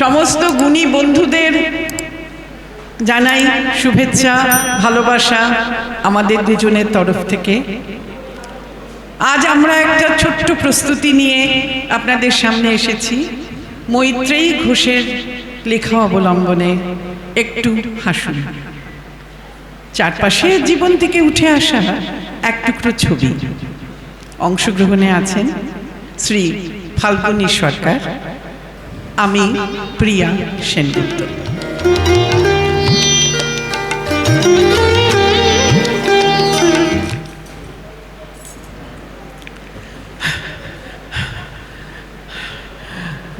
সমস্ত গুণী বন্ধুদের জানাই শুভেচ্ছা, ভালোবাসা আমাদের দুজনের তরফ থেকে। আজ আমরা একটা ছোট্ট প্রস্তুতি নিয়ে আপনাদের সামনে এসেছি। মৈত্রেয়ী ঘোষের লেখা অবলম্বনে একটু হাসুন। চারপাশে জীবন থেকে উঠে আসা এক টুকরো ছবি। অংশগ্রহণে আছেন শ্রী ফাল্গুনী সরকার। আমি প্রিয়া সেনগুপ্ত।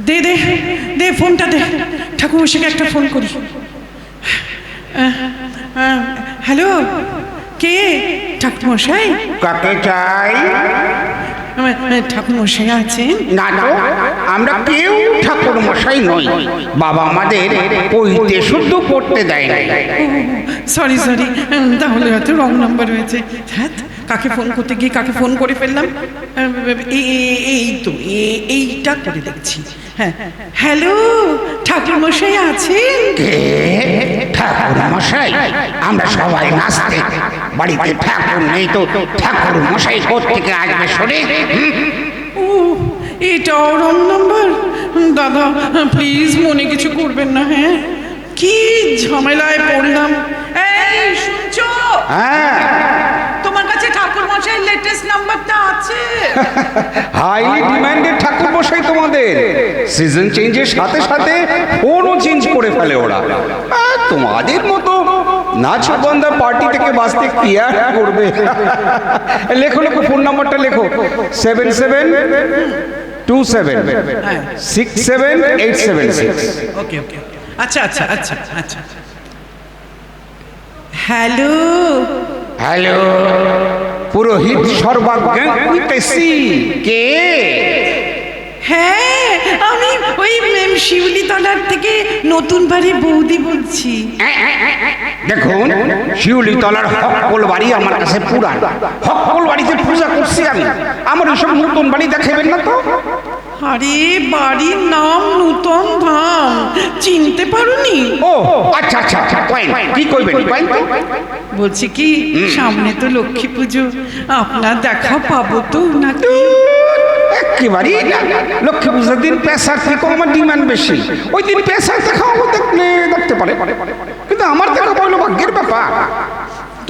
দে দে দে ফোনটা দে। ঠাকুর একটা ফোন করি। হ্যালো, কে? ঠাকুরমশাই? কাকে চাই? ঠাকুরমশাই আছেন? না না আমরা কেউ ঠাকুরমশাই নই। বাবা আমাদের পইতে শুদ্ধ পড়তে দেয় না সরি সরি তাহলে হয়তো রং নম্বর হয়েছে। হ্যাঁ কাকে ফোন করতে গিয়ে কাকে ফোন করে ফেললাম? এই তো এইটা করে দেখছি। হ্যাঁ। হ্যালো ঠাকুরমশাই আছেন? কে? ঠাকুর আমরা সবাই নাচতে। বাড়িতে ঠাকুর নেই তো ঠাকুর মশাই থেকে আসবে শোনে? ও এটাও রং নাম্বার। দাদা প্লিজ মনে কিছু করবেন না হ্যাঁ? কি ঝামেলায় পড়লাম? এই শুনছো? হ্যাঁ। মশাই লেটেস্ট নাম্বারটা আছে। হাইলি ডিমান্ডেড ঠাকুর বসাই তোমাদের সিজন চেঞ্জের সাথে সাথে ফোনও চেঞ্জ করে ফেলে ওরা। তোমাদের মতো নাচ বন্ধা পার্টি থেকে বাঁচতে কি আর করবে? লেখো লেখো ফোন নাম্বারটা লেখো। Seven seven two seven six seven eight seven six okay okay আচ্ছা আচ্ছা আচ্ছা আচ্ছা। হ্যালো হ্যালো পুরোহিত সর্বাজ্ঞা উইতেছি কে? হ্যাঁ আমি ওই মেম শিউলি তলার থেকে নতুন বাড়ি বৌদি বলছি। দেখুন শিউলি তলার হকল বাড়ি আমার কাছে পুরান। হকল বাড়িতে পূজা করছি আমি। আমার ওইসব নতুন বাড়ি দেখাবেন না তো? আরে বাড়ির নাম নূতন ধাম। চিনতে পারোনি? ও আচ্ছা আচ্ছা আচ্ছা কি কইবেন কয়েন বলছি কি সামনে তো লক্ষ্মী পুজো। আপনার দেখা পাবো তো নাকি? একেবারেই না। লক্ষ্মী পূজার দিন পেশার থেকেও আমার ডিমান্ড বেশি। ওই দিন পেশার দেখাও দেখলে দেখতে পারে। কিন্তু আমার দেখা বলল ভাগ্যের ব্যাপার।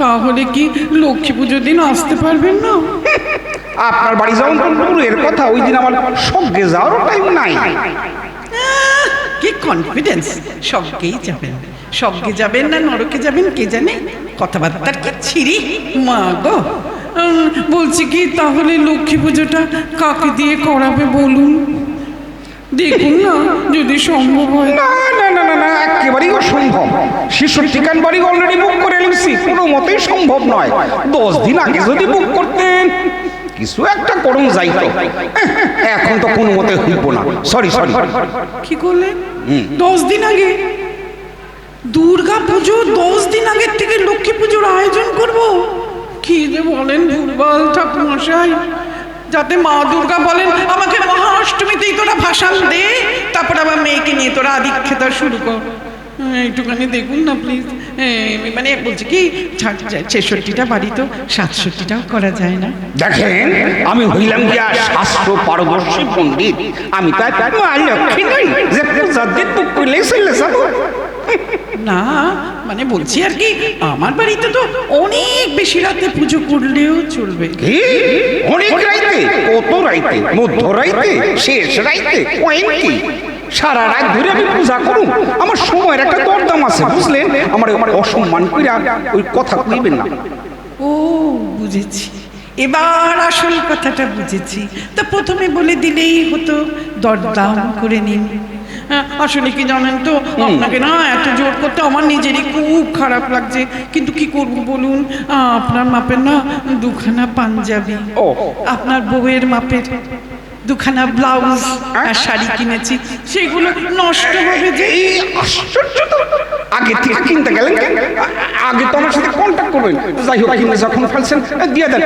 তাহলে কি লক্ষ্মী পুজোর দিন আসতে পারবেন না? আপনার বাড়ি যেমন তো দূরের কথা ওই দিন আমার সঙ্গে যাওয়ারও টাইম নাই। কি কনফিডেন্স সবকেই যাবেন। সবকে যাবেন না নরকে যাবেন কে জানে? কথাবার্তার কি ছিরি? মা গো। বলছি কি তাহলে লক্ষ্মী পুজোটা কাকে দিয়ে করাবে বলুন? দেখুন না যদি সম্ভব হয়। না না না না না একেবারেই অসম্ভব। শিশুর ঠিকান বাড়ি অলরেডি বুক করে নিচ্ছি কোনো মতেই সম্ভব নয়। দশ দিন আগে যদি বুক করতেন কিছু একটা করুন যাইতো এহ, এখন তো কোনো মতে হইব না। সরি সরি কি করলেন দশ দিন আগে? দুর্গা পুজো দশ দিন আগের থেকে লক্ষ্মী পুজোর আয়োজন করব? কি যে বলেন ভুলভাল ঠাকুরমশাই। যাতে মা দুর্গা বলেন আমাকে মহা অষ্টমীতেই তোরা ভাষণ দে তারপর আমার মেয়েকে নিয়ে তোরা আদিক্ষেতা শুরু কর। হ্যাঁ, একটুখানি দেখুন না প্লিজ মানে বলছি কি ছেষট্টিটা বাড়ি তো সাতষট্টিটাও করা যায় না। দেখেন আমি হইলাম গিয়া শাস্ত্র পারদর্শী পণ্ডিত। আমি তাই লক্ষ্মী নই যে না মানে বলছি আর কি আমার বাড়িতে তো অনেক বেশি রাতে পুজো করলেও চলবে। কি? অনেক রাইতে? কত রাইতে? মধ্য রাইতে? শেষ রাইতে? কি? সারা রাত ধরে আমি পূজা করুন আমার সময়ের একটা দরদাম আছে বুঝলেন আমার আমার অসম্মান করে ওই কথা কইবেন না। ও বুঝেছি। এবার আসল কথাটা বুঝেছি। তা প্রথমে বলে দিলেই হতো দরদাম করে নিন। হ্যাঁ, আসলে কি জানেন তো আপনাকে না এত জোর করতে আমার নিজেরই খুব খারাপ লাগছে। কিন্তু কি করব বলুন? আপনার মাপের না দুখানা পাঞ্জাবি। ও। আপনার বউয়ের মাপের। দুখানা ব্লাউজ আর শাড়ি কিনেছি। সেগুলো নষ্ট হবে যে। এই আশ্চর্য আগে থেকে কিনতে গেলেন? আগে তো আমার সাথে কন্ট্যাক্ট করবেন। যাই হোক, কিনে যখন ফেলছেন দিয়ে দেন।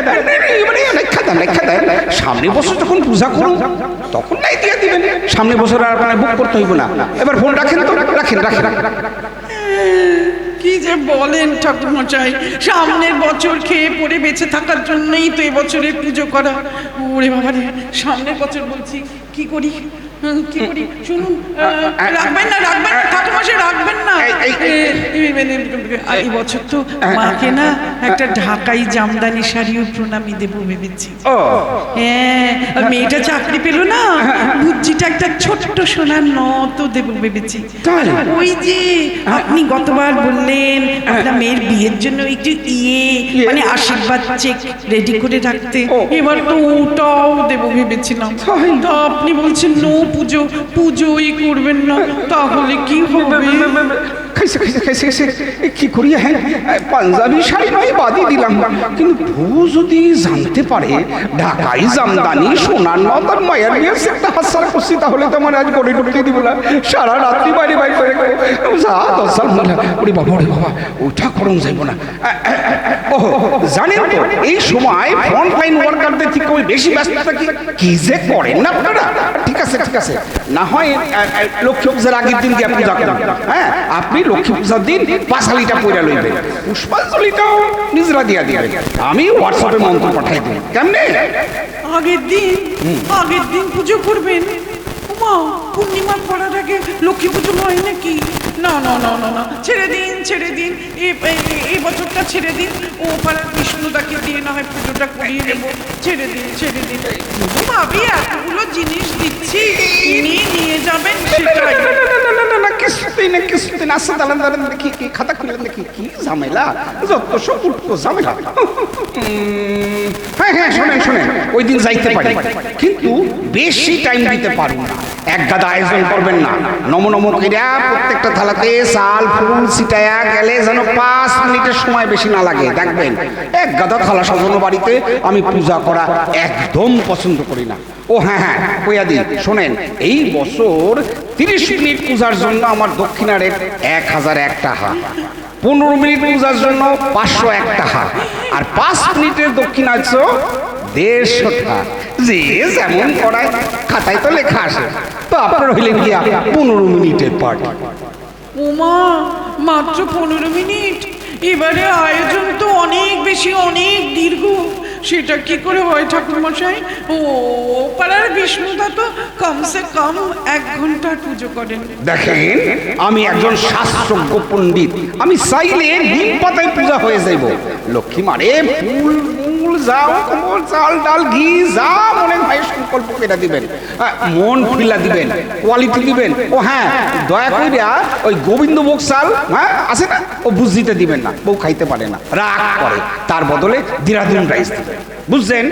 এবারে লেখা দেন লেখা দেন। সামনে বছর যখন পূজা করুন, তখন নাই দিয়ে দিবেন। সামনে বছর আর আপনার বুক করতে হইব না। এবার ফোন রাখেন তো। রাখেন রাখেন। যে বলেন ঠাকুরমশাই, সামনের বছর খেয়ে পড়ে বেঁচে থাকার জন্যই তো এবছরের পুজো করা। ওরে বাবা রে সামনের বছর বলছি, কি করি? কি করি? শুনুন রাখবেন না রাখবেন না ঠাকুরমশাই রাখবেন না। এই, বছর তো মাকে না একটা ঢাকাই জামদানি শাড়িও প্রণামী দেবো ভেবেছি। হ্যাঁ আর মেয়েটা চাকরি পেল না বুজ্জিটা একটা ছোট্ট সোনার নত দেবো ভেবেছি? ওই যে আপনি গতবার বললেন আপনার মেয়ের বিয়ের জন্য একটু ইয়ে মানে আশীর্বাদ চেক রেডি করে রাখতে। এবার তো ওটাও দেবো ভেবেছিলাম? তা আপনি বলছেন নো পুজো, পুজোই করবেন না, তাহলে কি হবে? খাইছে খাইছে খাইছে খাইছে। কি করি হ্যাঁ? পাঞ্জাবি শাড়ি নয় বাদই দিলাম। কিন্তু বউ যদি জানতে পারে, ঢাকাই জামদানি সোনার নদ মায়ের বিয়ে একটা হাসার করছি তাহলে তো আমার আজ গড়ে ঢুকতে দিব না। সারা রাত্রি বাইরে বাইরে করে করে। যা দশ সাল মহিলা ওরে বাবা ওরে বাবা ওইটা করুন যাইব না। ও জানেন তো, এই সময় ফ্রন্ট লাইন ওয়ার্কারদের থেকে ওই বেশি ব্যস্ত থাকি কি যে করেন না আপনারা? আছে ঠিক আছে। না হয় লক্ষ্মী পূজার আগের দিন দিয়ে পূজা করেন হ্যাঁ আপনি লক্ষ্মী পূজার দিন পাশালিটা পয়রা লইবেন। পুষ্পাঞ্জলিটাও নিজরা দিয়া দিবেন। আমি হোয়াটসঅ্যাপে মন্ত্র পাঠাই দিই। কেমনে? আগের দিন আগের দিন পুজো করবেন? পূর্ণিমার পড়ার আগে লক্ষ্মী পুজো হয় নাকি? না না না না না। ছেড়ে দিন ছেড়ে দিন। এই বছরটা ছেড়ে দিন। ও পাড়ার বিষ্ণুদাকে দিয়ে না হয় পুজোটা করিয়ে নেব। ছেড়ে দিন ছেড়ে দিন। ভাবি এতগুলো জিনিস দিচ্ছি নিয়ে নিয়ে যাবেন সেটাই না, না, না, না, না, না, কিছুতেই না, কিছুতেই না। দাঁড়ান, দাঁড়ান, দেখি, কি খাতা দেখি, কি ঝামেলা? যত সব ঝামেলা। হ্যাঁ, হ্যাঁ, শোনেন, শোনেন, ওই দিন যাইতে পারি কিন্তু বেশি টাইম দিতে পারব না এক গাদা আয়োজন করবেন না নম নম প্রত্যেকটা থালাতে চাল ফুল গেলে যেন পাঁচ মিনিটের সময় বেশি না লাগে দেখবেন এক গাদা থালা সাজানো বাড়িতে আমি পূজা করা একদম পছন্দ করি না ও হ্যাঁ হ্যাঁ কইয়া শোনেন এই বছর তিরিশ মিনিট পূজার জন্য আমার দক্ষিণা রেট এক হাজার এক টাকা। পনেরো মিনিট পূজার জন্য পাঁচশো এক টাকা। আর পাঁচ মিনিটের দক্ষিণাচ্য দেড়শো টাকা। যে যেমন করায়, খাতায় তো লেখা আসে তো আপনার হইলেন গিয়া পনেরো মিনিটের পার্টি উমা, মাত্র পনেরো মিনিট? এবারে আয়োজন তো অনেক বেশি, অনেক দীর্ঘ। সেটা কি করে হয় ঠাকুরমশাই? ও তো কমসে কম এক ঘণ্টার পুজো করেন। দেখেন আমি একজন শাস্ত্রজ্ঞ পণ্ডিত। আমি চাইলে পাতায় পূজা হয়ে যাইব। লক্ষ্মী মারে ফুল ফুল যাও কমল চাল ডাল ঘি যা মনে ভাই সংকল্প কেটা দিবেন। মন খুলা দিবেন কোয়ালিটি দিবেন। ও হ্যাঁ দয়া কইরা ওই গোবিন্দ ভোগ চাল হ্যাঁ আছে না? ও বুঝিতে দিবেন না বউ খাইতে পারে না। রাগ করে তার বদলে দিরাদুন রাইস দিবেন। বুঝছেন?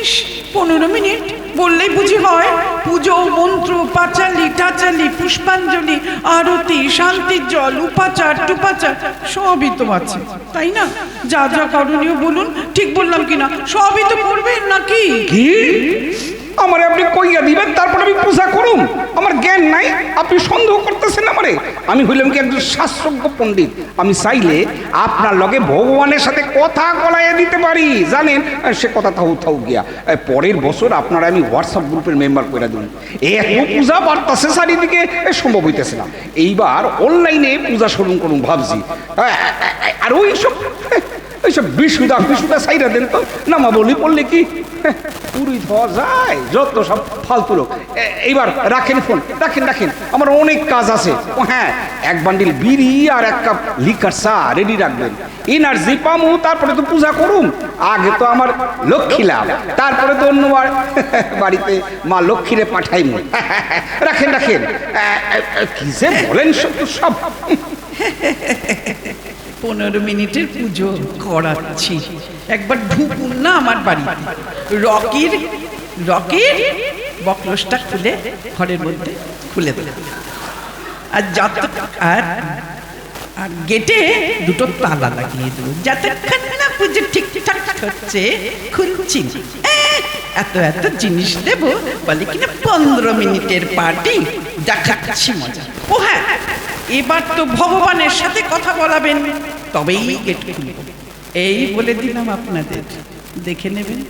ইস পনেরো মিনিট বললেই বুঝি হয়। পুজো, মন্ত্র, পাঁচালি, টাচালি, পুষ্পাঞ্জলি, আরতি শান্তির জল, উপাচার, টুপাচার, সবই তো আছে, তাই না? যা যা করণীয় বলুন, ঠিক বললাম কিনা? সবই তো করবেন নাকি? আমারে আপনি কইয়া দিবেন, তারপর আমি পূজা করুম। আমার জ্ঞান নাই, আপনি সন্দেহ করতেছেন আমারে। আমি হইলাম কি একজন শাস্ত্রজ্ঞ পণ্ডিত। আমি চাইলে আপনার লগে ভগবানের সাথে কথা গলাইয়া দিতে পারি। জানেন সে কথা থাউ থাউ গিয়া। পরের বছর আপনারা আমি হোয়াটসঅ্যাপ গ্রুপের মেম্বার করে দিন এত পূজা বাড়তাছে চারিদিকে? সম্ভব হইতেছে না। এইবার অনলাইনে পূজা শুরু করুন ভাবছি। আর ওই সব এইসব বিশুদা বিশুদা সাইরা দেন তো নামা বলি পড়লে কি? পুরি ধোয়া যায়, যত সব ফালতু লোক। এইবার রাখেন ফোন, রাখেন রাখেন, আমার অনেক কাজ আছে। হ্যাঁ এক বান্ডিল বিড়ি আর এক কাপ লিকার চা রেডি রাখবেন। এনার্জি পামু, তারপরে তো পূজা করুম। আগে তো আমার লক্ষ্মী লাভ, তারপরে তো অন্য বাড়িতে মা লক্ষ্মীরে পাঠাই পাঠাইমু। রাখেন রাখেন। কি যে বলেন সব। পনেরো মিনিটের পুজো করাচ্ছি। একবার ঢুকুন না আমার বাড়িতে। রকির রকির বকলসটা খুলে ঘরের মধ্যে খুলে দেবে। আর যত আর আর গেটে দুটো তালা লাগিয়ে দেবো। যতক্ষণ না পুজো ঠিকঠাক হচ্ছে, খুলছি এত এত জিনিস দেব বলে কিনা পনেরো মিনিটের পার্টি দেখাচ্ছি মজা। ও হ্যাঁ এবার তো ভগবানের সাথে কথা বলাবেন। তবেই গেট খুলব এই বলে দিলাম আপনাদের। দেখে নেবেন।